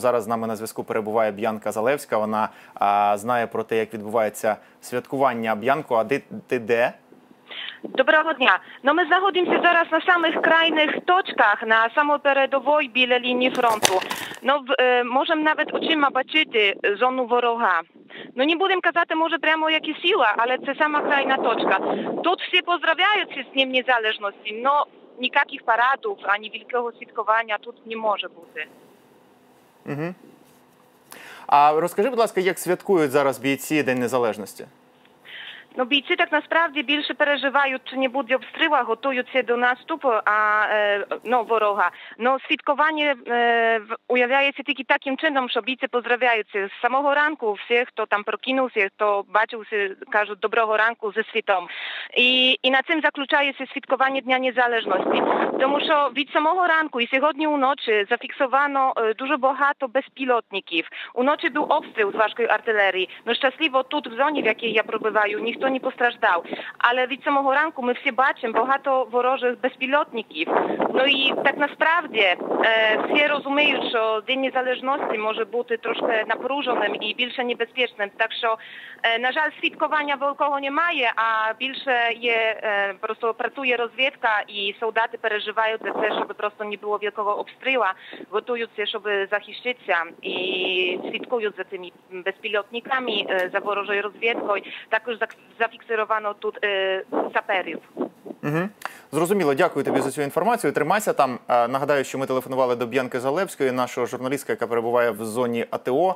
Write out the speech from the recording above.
Зараз з нами на зв'язку перебуває Б'янка Залевська. Вона а, знає про те, як відбувається святкування Б'янко. А де ти де? Доброго дня. Ну ми знаходимося зараз на самих крайних точках, на самопередовій біля лінії фронту. Ну е, можемо навіть очима бачити зону ворога. Ну не будемо казати, може, прямо як і сіла, але це сама крайна точка. Тут всі поздравляються з Днем Незалежності, але ніяких парадів, ані великого святкування тут не може бути. Угу. А розкажи, будь ласка, як святкують зараз бійці День Незалежності? No bici tak naprawdę bilsze przeżywają, czy nie będzie w stryłach, otują się do nastupu, a e, no woroha. No świtkowanie e, ujawia się tylko takim czynom, że bici pozdrawiają się z samego ranku, wszystkich, kto tam prokinął się, kto baczył się, każdy dobrego ranku ze świtą. I, na tym zaklucza się świtkowanie Dnia Niezależności. To muszą być samego ranku i tygodniu u nocy zafiksowano e, dużo bohato bezpilotników. Unoczy nocy był obstrzał z ważkiej artylerii. No szczęśliwo tut w zonie, w jakiej ja próbowałem, ніхто не постраждав. Але від самого ранку ми всі бачимо багато ворожих безпілотників. Ну і так насправді е, всі розуміють, що День Незалежності може бути трошки напруженим і більше небезпечним. Так що, е, на жаль, свідкування великого немає, а більше є е, просто працює розвідка і солдати переживають за це, щоб просто не було великого обстрілу, готуються, щоб захищитися. І Свідкують за цими безпілотниками za ворожою розвідкою. Також зафіксировано тут саперів. Угу. Зрозуміло, дякую тобі за цю інформацію. Тримайся там. Е, нагадаю, що ми телефонували до Б'янки Залевської, нашого журналістка, яка перебуває в зоні АТО.